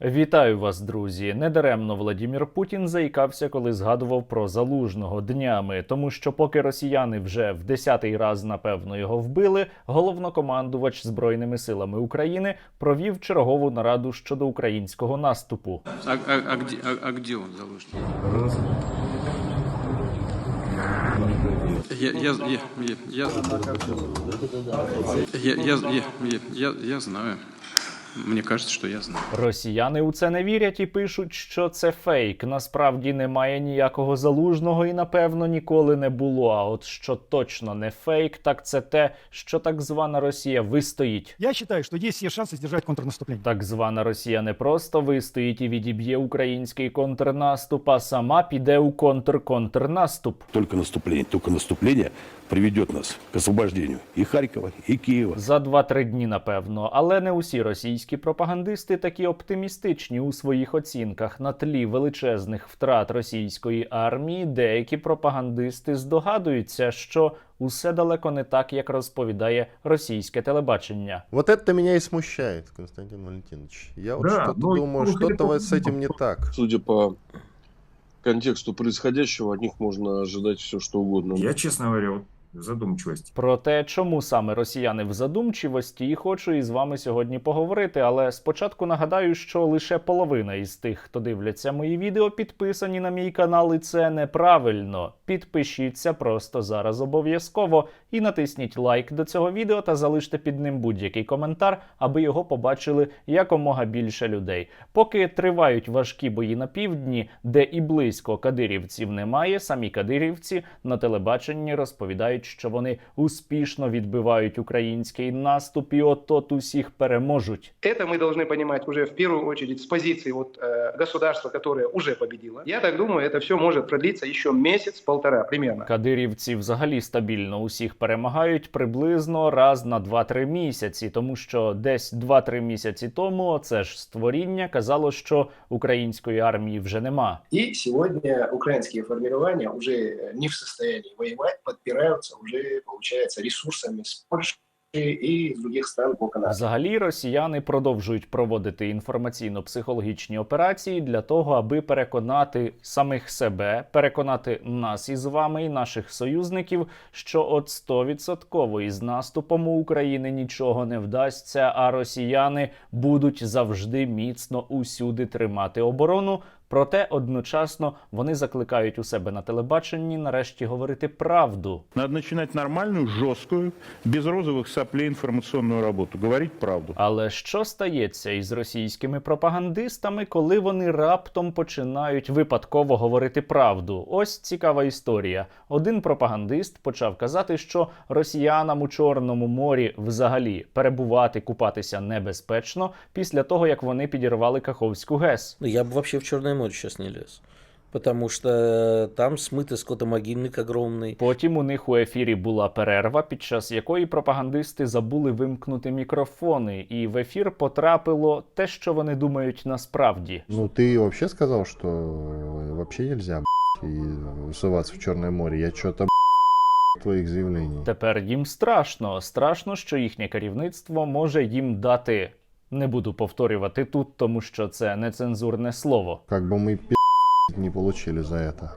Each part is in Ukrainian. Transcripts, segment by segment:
Вітаю вас, друзі! Недаремно Владімір Путін заїкався, коли згадував про залужного днями, тому що поки росіяни вже в десятий раз напевно його вбили, головнокомандувач збройними силами України провів чергову нараду щодо українського наступу. А, а, а а, а где он заложен? Я, я, я, я, я, я, я, я, я, я, я знаю. Мне кажется, что я знаю. Росіяни у це не вірять і пишуть, що це фейк. Насправді немає ніякого залужного і напевно ніколи не було. А от що точно не фейк, так це те, що так звана Росія вистоїть. Я считаю, что есть все шансы сдержать контрнаступление. Так звана Росія не просто вистоїть і відіб'є український контрнаступ, а сама піде у контр-контрнаступ. Только наступление, только наступление приведет нас к освобождению и Харькова, и Киева. За 2-3 дні, напевно, але не усі російські пропагандисти такі оптимістичні у своїх оцінках на тлі величезних втрат російської армії. Деякі пропагандисти здогадуються, що усе далеко не так, як розповідає російське телебачення. Вот это меня и смущает, Константин Валентинович. Я вот Да, что-то ну, думаю, ну, что-то вот с этим не так. Судя по контексту происходящего, от них можно ожидать все, что угодно. Я, честно говоря, вот задумчивость. Про те, чому саме росіяни в задумчивості, і хочу із вами сьогодні поговорити. Але спочатку нагадаю, що лише половина із тих, хто дивляться мої відео, підписані на мій канал, і це неправильно. Підпишіться просто зараз обов'язково і натисніть лайк до цього відео та залиште під ним будь-який коментар, аби його побачили якомога більше людей. Поки тривають важкі бої на півдні, де і близько кадирівців немає, самі кадирівці на телебаченні розповідають, що вони успішно відбивають український наступ і от-от усіх переможуть. Это мы должны понимать уже в первую очередь с позиции вот, э, государства, которое уже победило. Я так думаю, это все может продлиться еще месяц-полтора примерно. Кадирівці взагалі стабільно усіх перемагають приблизно раз на 2-3 місяці, тому що десь 2-3 місяці тому це ж створіння казало, що української армії вже нема. И сегодня украинские формирования уже э, не в состоянии воевать, подпираются уже, получается, ресурсами с Польши и из других стран НАТО. Взагалі, росіяни продовжують проводити інформаційно-психологічні операції для того, аби переконати самих себе, переконати нас із вами і наших союзників, що от 100% із наступом у України нічого не вдасться, а росіяни будуть завжди міцно усюди тримати оборону. Проте одночасно вони закликають у себе на телебаченні нарешті говорити правду. Надо начинать нормальную, жесткую, без розовых соплей информационную работу. Говорить правду. Але що стається із російськими пропагандистами, коли вони раптом починають випадково говорити правду? Ось цікава історія. Один пропагандист почав казати, що росіянам у Чорному морі взагалі перебувати, купатися небезпечно після того, як вони підірвали Каховську ГЕС. Ну, Я бы вообще в Черное море сейчас не лез. Потому что там смытый скотомогильник огромный. Потім у них у ефірі була перерва, під час якої пропагандисти забули вимкнути мікрофони, і в ефір потрапило те, що вони думають насправді. Ну, ты вообще сказал, что э, вообще нельзя б***ь, и усываться в Черное море. Я что-то твоих заявлений. Тепер їм страшно. Страшно, що їхнє керівництво може їм дати. Не буду повторювати тут, тому що це нецензурне слово. Как бы мы пи*** не получили за это.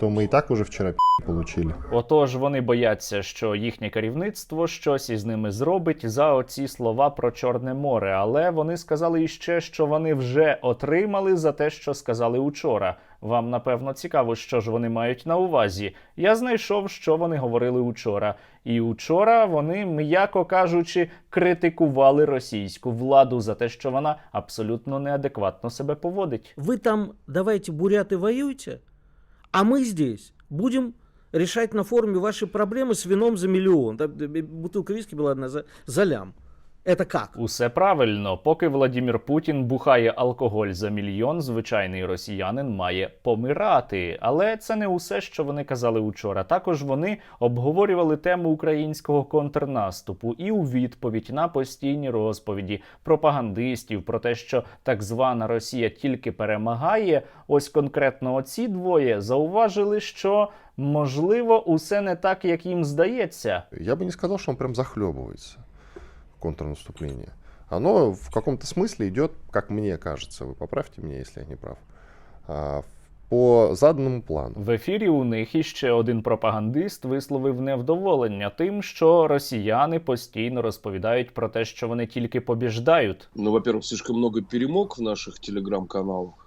То мы и так уже вчера пи*** получили. Отож, вони бояться, що їхнє керівництво щось із ними зробить за оці слова про Чорне море. Але вони сказали іще, що вони вже отримали за те, що сказали учора. Вам напевно цікаво, що ж вони мають на увазі. Я знайшов, що вони говорили учора. І учора вони, м'яко кажучи, критикували російську владу за те, що вона абсолютно неадекватно себе поводить. Вы там давайте буряты воюйте, а мы здесь будем решать на форуме ваши проблемы с вином за миллион. Там, э, Бутылка виски была одна за, за лям. Это как? Усе правильно. Поки Владімір Путін бухає алкоголь за мільйон, звичайний росіянин має помирати. Але це не усе, що вони казали учора. Також вони обговорювали тему українського контрнаступу і у відповідь на постійні розповіді пропагандистів про те, що так звана Росія тільки перемагає. Ось конкретно оці двоє зауважили, що можливо усе не так, як їм здається. Я бы не сказал, что он прям захлебывается в контрнаступлении. оно в каком-то смысле идет, как мне кажется, вы поправьте меня, если я не прав, а, по заданному плану. В ефірі у них іще один пропагандист висловив невдоволення тим, що росіяни постійно розповідають про те, що вони тільки побіждають. Ну, во-первых, слишком много перемог в наших телеграм-каналах.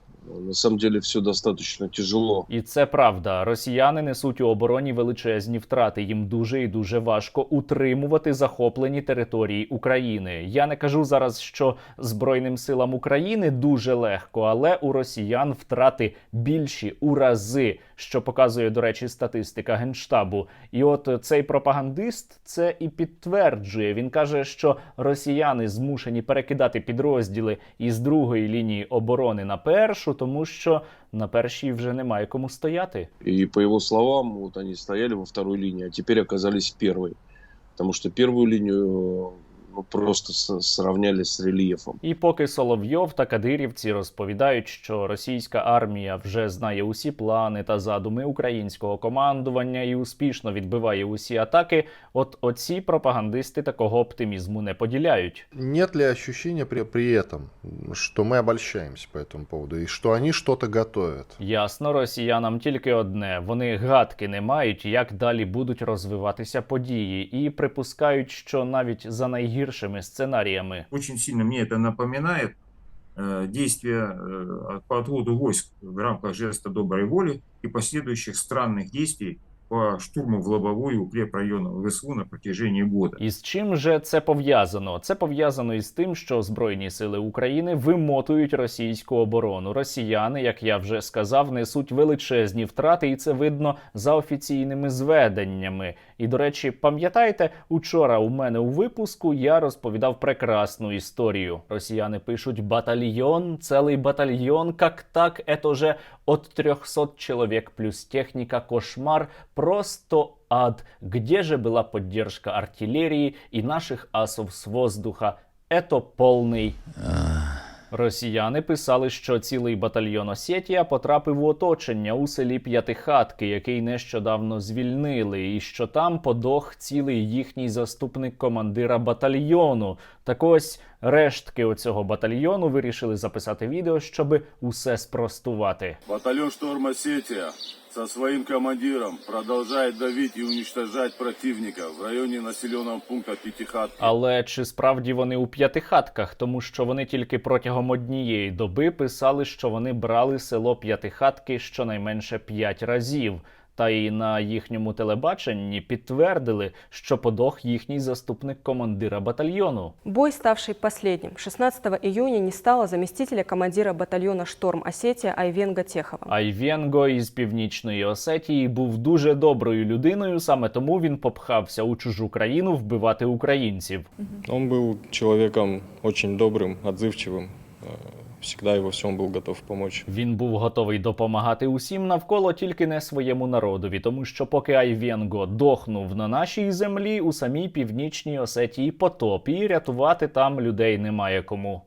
На самом деле все достаточно тяжело. І це правда. Росіяни несуть у обороні величезні втрати. Їм дуже і дуже важко утримувати захоплені території України. Я не кажу зараз, що Збройним силам України дуже легко, але у росіян втрати більші у рази, що показує, до речі, статистика генштабу. І от цей пропагандист це і підтверджує. Він каже, що росіяни змушені перекидати підрозділи із другої лінії оборони на першу, тому що на першій вже немає кому стояти. І по його словам, от вони стояли во второй лінії, а тепер оказались в первой. тому що першу линию ну, просто с- сравняли с рельефом. І поки Соловйов та кадирівці розповідають, що російська армія вже знає усі плани та задуми українського командування і успішно відбиває усі атаки, от оці пропагандисти такого оптимізму не поділяють. Нет ли ощущения при, при этом, что мы обольщаемся по этому поводу и что они что-то готовят? Ясно, росіянам тільки одне: вони гадки не мають, як далі будуть розвиватися події, і припускають, що навіть за найгіршими сценаріями Очень сильно мне это напоминает э, действия э, по отводу войск в рамках жеста доброй воли и последующих странных действий по штурму в лобовую укрепрайона ВСУ на протяжении года. І з чим же це пов'язано? Це пов'язано із тим, що Збройні сили України вимотують російську оборону. Росіяни, як я вже сказав, несуть величезні втрати, і це видно за офіційними зведеннями. І до речі, пам'ятаєте, учора у мене у випуску я розповідав прекрасну історію. Росіяни пишуть батальйон, цілий батальйон, як так, это же от 300 человек плюс техника, кошмар, просто ад. Где же была поддержка артиллерии и наших асов с воздуха? Это полный. Росіяни писали, що цілий батальйон Осетія потрапив у оточення у селі П'ятихатки, який нещодавно звільнили, і що там подох цілий їхній заступник командира батальйону. Так ось рештки оцього батальйону вирішили записати відео, щоб усе спростувати. Батальон «Шторм Осетия» со своим командиром продолжает давить и уничтожать противника в районі населеного пункту Пятихатки. Але чи справді вони у п'ятихатках, тому що вони тільки протягом однієї доби писали, що вони брали село П'ятихатки щонайменше п'ять разів Та і на їхньому телебаченні підтвердили, що подох їхній заступник командира батальйону. Бой, ставший последним, 16 июня не стало заместителя командира батальона «Шторм Осетия» Айвенга Техова. Айвенго із північної Осетії був дуже доброю людиною, саме тому він попхався у чужу країну вбивати українців. Он был человеком очень добрым, отзывчивым. Всегда и во всем был готов помочь. Він був готовий допомагати усім навколо, тільки не своєму народові, тому що поки Айвенго дохнув на нашій землі, у самій північній Осетії потоп, і рятувати там людей немає кому.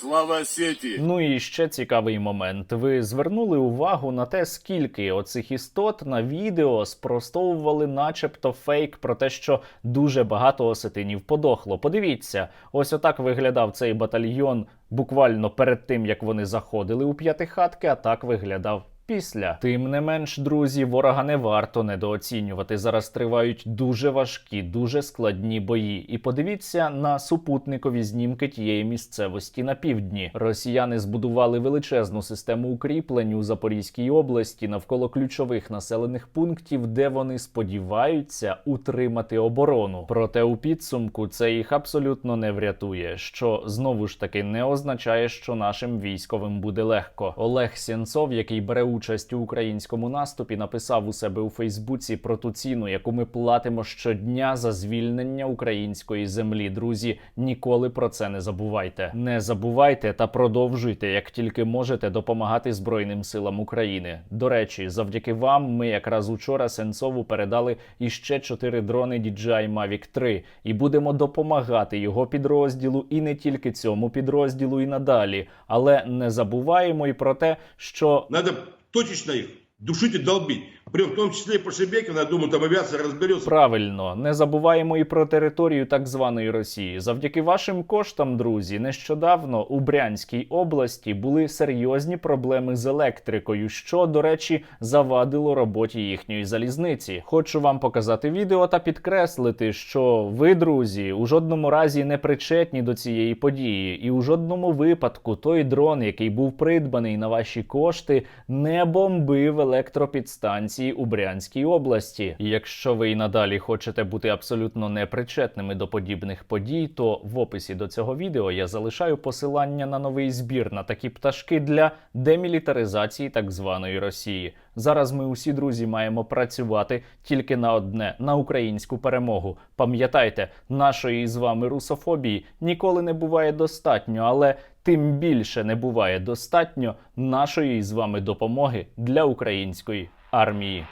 Слава сіті! Ну і ще цікавий момент. Ви звернули увагу на те, скільки оцих істот на відео спростовували, начебто, фейк про те, що дуже багато осетинів подохло. Подивіться, ось отак виглядав цей батальйон буквально перед тим, як вони заходили у п'ятихатки, а так виглядав. Після тим не менш, друзі, ворога не варто недооцінювати. Зараз тривають дуже важкі, дуже складні бої. І подивіться на супутникові знімки тієї місцевості на півдні. Росіяни збудували величезну систему укріплень у Запорізькій області навколо ключових населених пунктів, де вони сподіваються утримати оборону. Проте у підсумку це їх абсолютно не врятує, що знову ж таки не означає, що нашим військовим буде легко. Олег Сєнцов, який бере участь у українському наступі, написав у себе у Фейсбуці про ту ціну, яку ми платимо щодня за звільнення української землі. Друзі, ніколи про це не забувайте. Не забувайте та продовжуйте, як тільки можете, допомагати Збройним силам України. До речі, завдяки вам ми якраз учора Сенцову передали іще чотири дрони DJI Mavic 3 і будемо допомагати його підрозділу і не тільки цьому підрозділу і надалі. Але не забуваємо і про те, що Надо точечно их душить и долбить. При в том числе и по Шебекину, я думаю, там авиация разберется. Правильно, не забуваємо і про територію так званої Росії. Завдяки вашим коштам, друзі, нещодавно у Брянській області були серйозні проблеми з електрикою, що, до речі, завадило роботі їхньої залізниці. Хочу вам показати відео та підкреслити, що ви, друзі, у жодному разі не причетні до цієї події, і у жодному випадку той дрон, який був придбаний на ваші кошти, не бомбив електропідстанції у Брянській області. Якщо ви і надалі хочете бути абсолютно непричетними до подібних подій, то в описі до цього відео я залишаю посилання на новий збір на такі пташки для демілітаризації так званої Росії. Зараз ми усі друзі маємо працювати тільки на одне на українську перемогу. Пам'ятайте, нашої з вами русофобії ніколи не буває достатньо, але тим більше не буває достатньо нашої з вами допомоги для української армії.